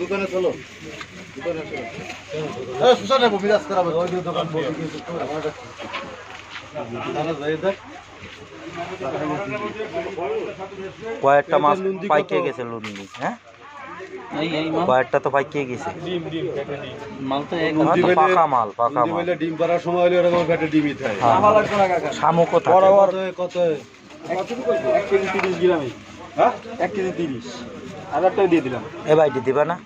দোকানে চলো দোকানে চলো বিরাজ করাবো ওই দোকান কয়েকটা মাছ পাইকে গেছে। লুন্ডি হ্যাঁ কয়েকটা তো পাইকে গেছে মাল তো এক হ্যাঁ, পাকা মাল পাকা মাল। ডিম পাড়ার সময় হলে এরকম একটা ডিমই থাকে। হ্যাঁ। শামুকও থাকে কত কত এক কেজি তিরিশ গ্রামে হ্যাঁ? এক কেজি তিরিশ। হাজার টাকা দিয়ে দিলাম। এ ভাইটি দিবা না?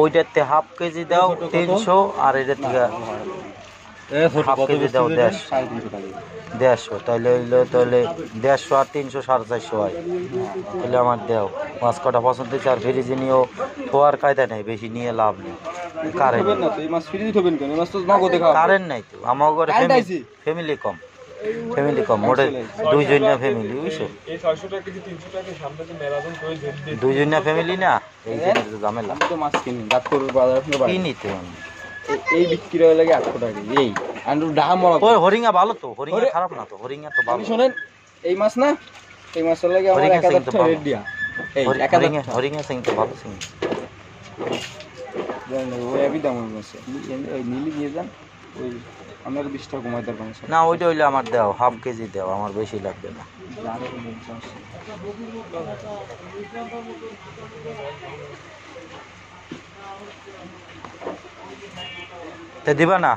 ওইটাতে হাফ কেজি দাও তিনশো আর এটার থেকে এ ছোট হাফ কত কেজি দাও দিলে? দেড় সাড়ে তিনশো টাকা দেড়শো তাহলে হইল তাহলে দেড়শো আর তিনশো সাড়ে চারশো হয়। তাহলে আমার দেও। মাছ কটা পছন্দ আর ফ্রিজে নিয়েও খোয়ার কায়দা নেই বেশি নিয়ে লাভ নেই। কারেন্ট নাই তো আমার ঘরে ফ্যামিলি কম। ফ্যামিলি কম মোটে দুইজন না ফ্যামিলি বুঝছ? দুইজন না ফ্যামিলি না? এই জন্য তো ঝামেলা। তো মাছ কিনি রাত করে বাজার থেকে বাড়ি। কি নিতে আমি। এ- এই বিক্রি হয়ে লাগে আটশো টাকা এই। আর ডাহা মরা। ওই হরিঙ্গা ভালো তো হরিঙ্গা খারাপ না তো হরিঙ্গা তো ভালো। আপনি শোনেন এই মাছ না? এই মাছের লাগে আমার হরিঙ্গা এক হাজার সিং তো টাকা ভালো। রেট দিয়া। এই এক হাজার হরিঙ্গা হরিঙ্গা সিং তো ভালো সিং। জানেন ওই একই দাম মাছে নীলি দিয়ে যান। ওই আপনার কমাই না ওইটা হইলে আমার দাও হাফ কেজি দাও আমার বেশি লাগবে না। তে দিবা না?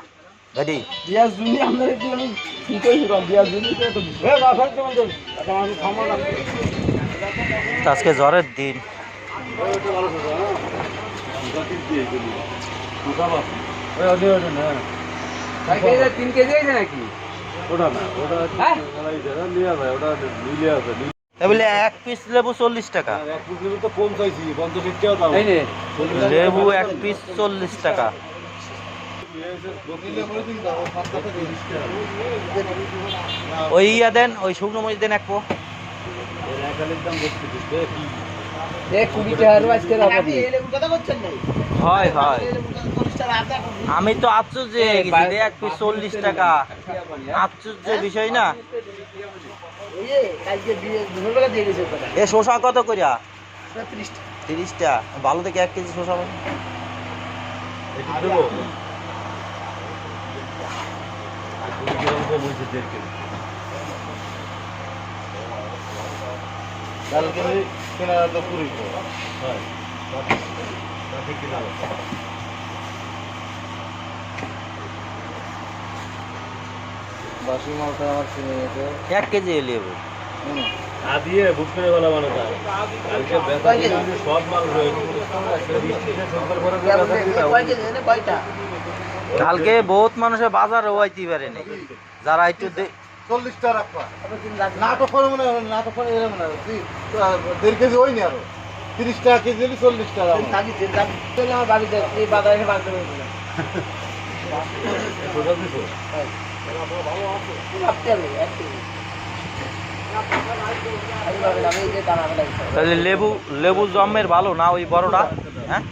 গাড়ি দিয়া জুনি আপনার একটু আমি কি কইছিলাম দিয়া জুনি তো তো এ বাসা কেমন চল আচ্ছা আমি খামা না। আজকে জ্বরের দিন। ওই ওই ওই না তিন কেজি আছে নাকি? ওটা না ওটা হ্যাঁ? নিয়ে যায় ওটা মিলে আছে এ এক পিস লেবু চল্লিশ টাকা। লেবু এক পিস চল্লিশ টাকা। ওই ইয়া দেন ওই শুকনো মরিচ দেন এক পো। হয় হয়। আমি তো আশ্চর্য হয়ে গেছি এক পিস চল্লিশ টাকা। আশ্চর্য বিষয় না। এ শসা কত করিয়া তিরিশটা। ভালো দেখে এক কেজি শসা পাবো। কালকে কেনা তো পুরি হয়। বাসি মালটা আমার কিনে নিতে। এক কেজি বুক করে বলা মানে তার কালকে সব মাল রয়েছে বহুত মানুষের বাজার হইতে পারে নাই যারা একটু রাখবা। নাটক করে মনে হয় নাটক করে এরকম না তুই- আহ, দেড় কেজি হয়নি আরও। তিরিশ টাকা কেজি হলে চল্লিশ টাকা দিছো? তাহলে লেবু লেবু জমের ভালো না ওই বড়টা? হ্যাঁ?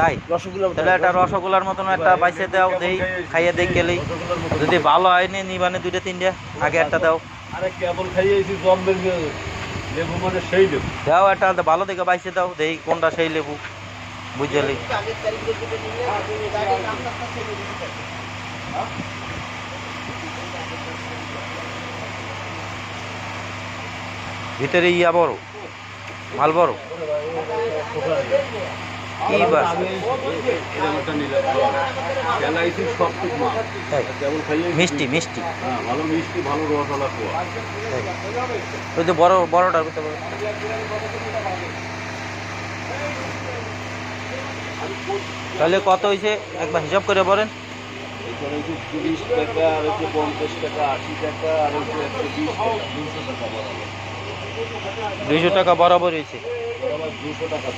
তাই। রসগোল্লা তাহলে একটা রসগোল্লার মতন একটা বাইসে দাও দেই খাইয়ে দেই গেলেই যদি ভালো হয়নি নিবানে দুইটা তিনটা আগে একটা দাও। আরে কেবল খাইয়েছি জম্বের লেবু মানে সেই লেবু। দাও একটা ভালো দেখে বাইসে দাও দেই কোনটা সেই লেবু বুঝলি? ভিতরে ইয়া বড়। মাল বড়। কি বাস মিষ্টি মিষ্টি। ভালো মিষ্টি ভালো বড়, বড়টার ভিতরে। তাহলে কত হয়েছে একবার হিসাব করে বলেন। এখানে হচ্ছে তিরিশ টাকা আর হচ্ছে পঞ্চাশ টাকা আশি টাকা আর হচ্ছে একশো বিশ টাকা দুশো টাকা বরাবর। দুইশো টাকা বরাবর হয়েছে। দুশো টাকা